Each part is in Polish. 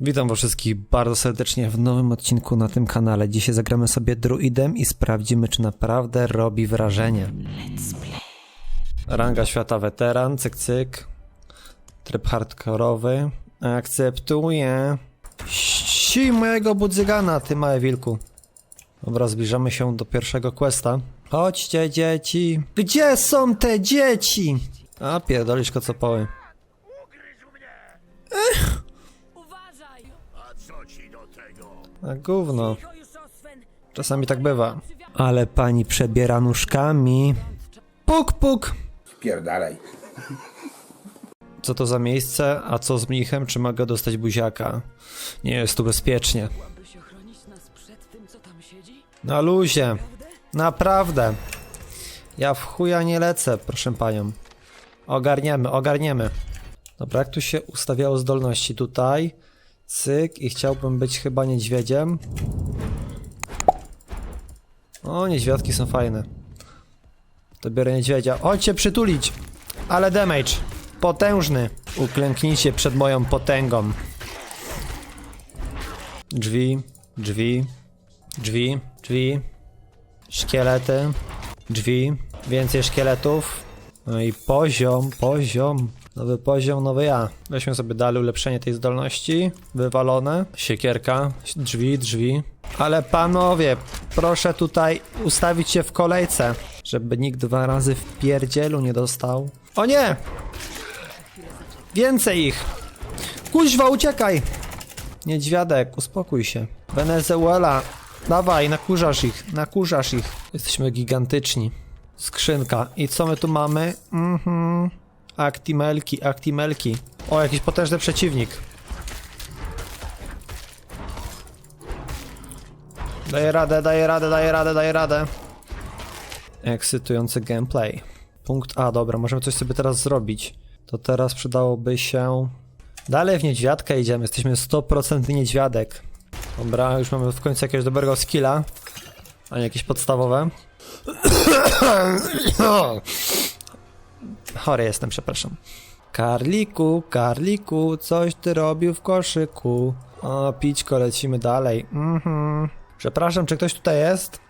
Witam was wszystkich bardzo serdecznie w nowym odcinku na tym kanale. Dzisiaj zagramy sobie druidem i sprawdzimy, czy naprawdę robi wrażenie. Ranga świata weteran, cyk cyk. Tryb hardkorowy. Akceptuję. Si mojego budzygana, ty małe wilku. Dobra, zbliżamy się do pierwszego questa. Chodźcie dzieci. Gdzie są te dzieci? A pierdolisz kocopoły. Uważaj! A gówno. Czasami tak bywa. Ale pani przebiera nóżkami. Puk, puk. Wpierdalaj. Co to za miejsce? A co z mnichem? Czy mogę dostać buziaka? Nie jest tu bezpiecznie. Na luzie. Naprawdę. Ja w chuja nie lecę, proszę panią. Ogarniemy, ogarniemy. Dobra, jak tu się ustawiało zdolności? Tutaj. Cyk i chciałbym być chyba niedźwiedziem. O, niedźwiadki są fajne. To biorę niedźwiedzia. Chodźcie przytulić. Ale damage. Potężny. Uklęknijcie przed moją potęgą. Drzwi, drzwi, drzwi, drzwi. Szkielety, drzwi, więcej szkieletów. No i poziom, poziom. Nowy poziom, nowy ja. Weźmy sobie dalej ulepszenie tej zdolności. Wywalone. Siekierka, drzwi, drzwi. Ale panowie, proszę tutaj ustawić się w kolejce, żeby nikt dwa razy w pierdzielu nie dostał. O nie! Więcej ich! Kuźwa, uciekaj! Niedźwiadek, uspokój się. Wenezuela, dawaj, nakurzasz ich, nakurzasz ich. Jesteśmy gigantyczni. Skrzynka. I co my tu mamy? Mhm. Aktimelki, aktimelki. O, jakiś potężny przeciwnik. Daję radę, daję radę, daję radę, daję radę. Ekscytujący gameplay. Punkt A, dobra, możemy coś sobie teraz zrobić. To teraz przydałoby się... Dalej w niedźwiadkę idziemy, jesteśmy 100% niedźwiadek. Dobra, już mamy w końcu jakiegoś dobrego skilla. A nie jakieś podstawowe. Chory jestem, przepraszam. Karliku, Karliku, coś ty robił w koszyku. O, pićko, lecimy dalej. Mhm. Przepraszam, czy ktoś tutaj jest?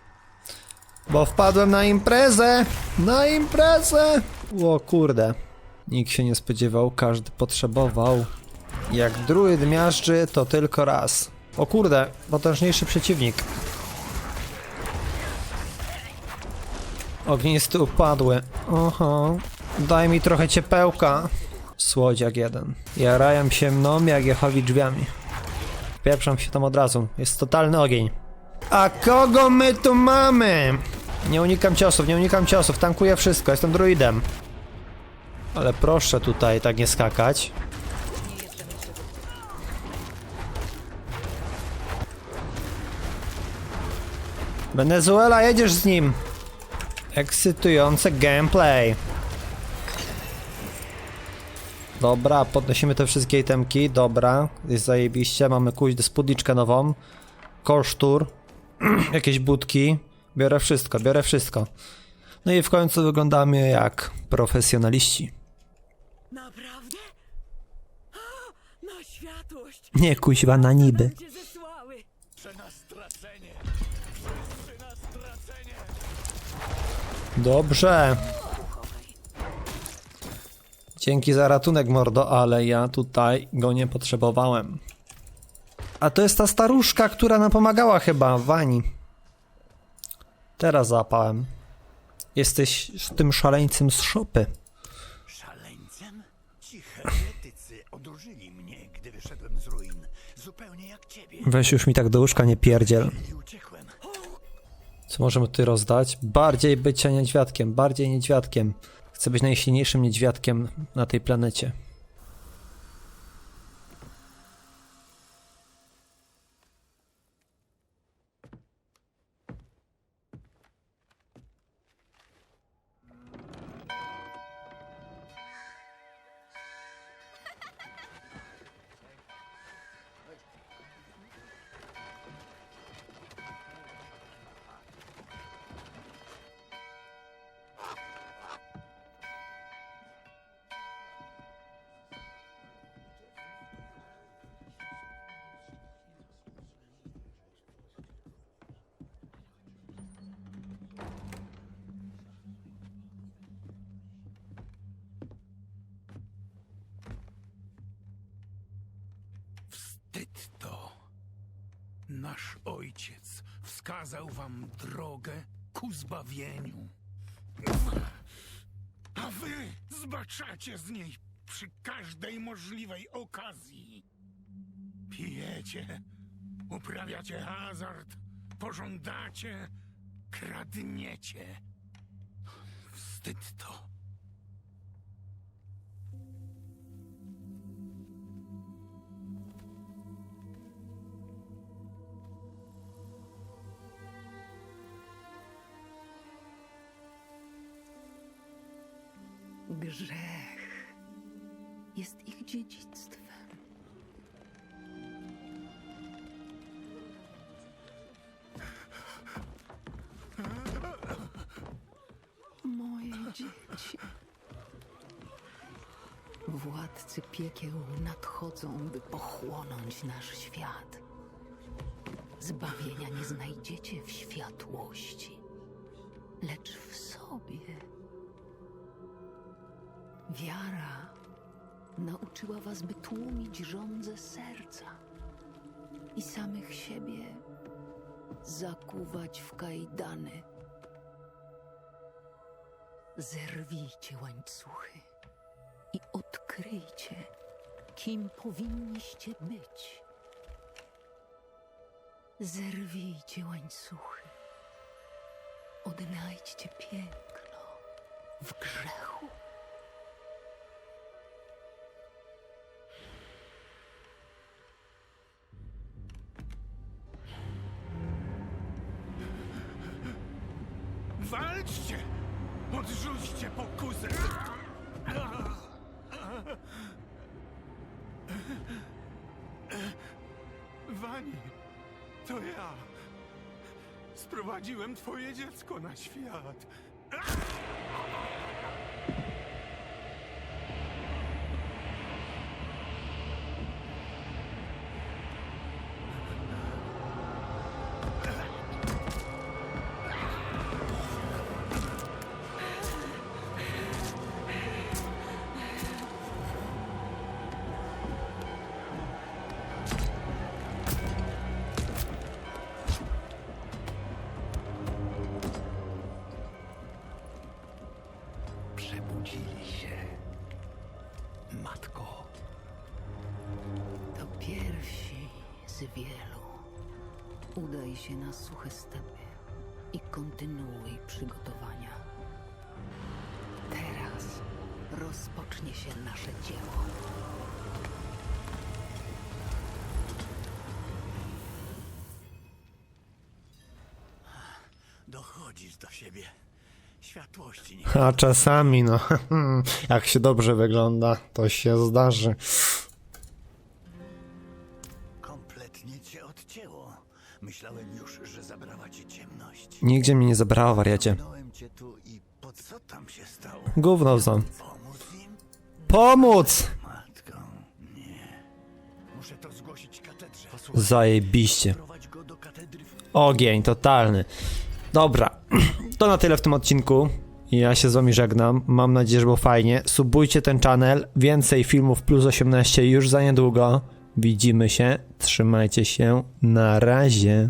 Bo wpadłem na imprezę! Na imprezę! O kurde. Nikt się nie spodziewał, każdy potrzebował. Jak druid miażdży, to tylko raz. O kurde, potężniejszy przeciwnik. Ognisty upadły. Oho. Daj mi trochę ciepełka. Słodziak jeden. Jarają się mną jak jechowi drzwiami. Pieprzam się tam od razu. Jest totalny ogień. A kogo my tu mamy? Nie unikam ciosów, nie unikam ciosów. Tankuję wszystko, jestem druidem. Ale proszę tutaj tak nie skakać. Wenezuela, jedziesz z nim. Ekscytujące gameplay. Dobra, podnosimy te wszystkie itemki. Dobra, jest zajebiście. Mamy kuźdę spódniczkę nową. Kosztur. Jakieś budki. Biorę wszystko, biorę wszystko. No i w końcu wyglądamy jak profesjonaliści. Naprawdę? A, na światłość! Nie kuźwa na niby. Cię zesłały! Dobrze. Dzięki za ratunek, mordo, ale ja tutaj go nie potrzebowałem. A to jest ta staruszka, która nam pomagała chyba, Wani. Teraz zapałem. Jesteś tym szaleńcem z szopy. Szaleńcem? Ci heretycy odróżyli mnie, gdy wyszedłem z ruin. Zupełnie jak ciebie. Weź już mi tak do łóżka nie pierdziel. I uciekłem. Co możemy tu rozdać? Bardziej bycia niedźwiadkiem, bardziej niedźwiadkiem. Chcę być najsilniejszym niedźwiadkiem na tej planecie. Nasz ojciec wskazał wam drogę ku zbawieniu. A wy zbaczacie z niej przy każdej możliwej okazji. Pijecie, uprawiacie hazard, pożądacie, kradniecie. Wstyd to. Grzech jest ich dziedzictwem. Moje dzieci. Władcy piekieł nadchodzą, by pochłonąć nasz świat. Zbawienia nie znajdziecie w światłości, lecz w sobie. Wiara nauczyła was, by tłumić żądze serca i samych siebie zakuwać w kajdany. Zerwijcie łańcuchy i odkryjcie, kim powinniście być. Zerwijcie łańcuchy. Odnajdźcie piękno w grzechu. Odrzućcie pokusę! Wani, to ja. Sprowadziłem twoje dziecko na świat. Z wielu. Udaj się na suche stepy i kontynuuj przygotowania. Teraz rozpocznie się nasze dzieło. dochodzisz do siebie. Światłości nie A czasami, no, jak się dobrze wygląda, to się zdarzy. Myślałem już, że zabrała cię ciemność. Nigdzie mnie nie zabrało, wariacie. Minąłem cię tu i po co tam się stało? Gówno są. Pomóc im? Pomóc! Matką, nie. Muszę to zgłosić katedrze. Posłuchaj, Zajebiście. prowadź go do katedry w Ogień totalny. Dobra, to na tyle w tym odcinku. Ja się z wami żegnam. Mam nadzieję, że było fajnie. Subujcie ten channel. Więcej filmów plus 18 już za niedługo. Widzimy się. Trzymajcie się. Na razie.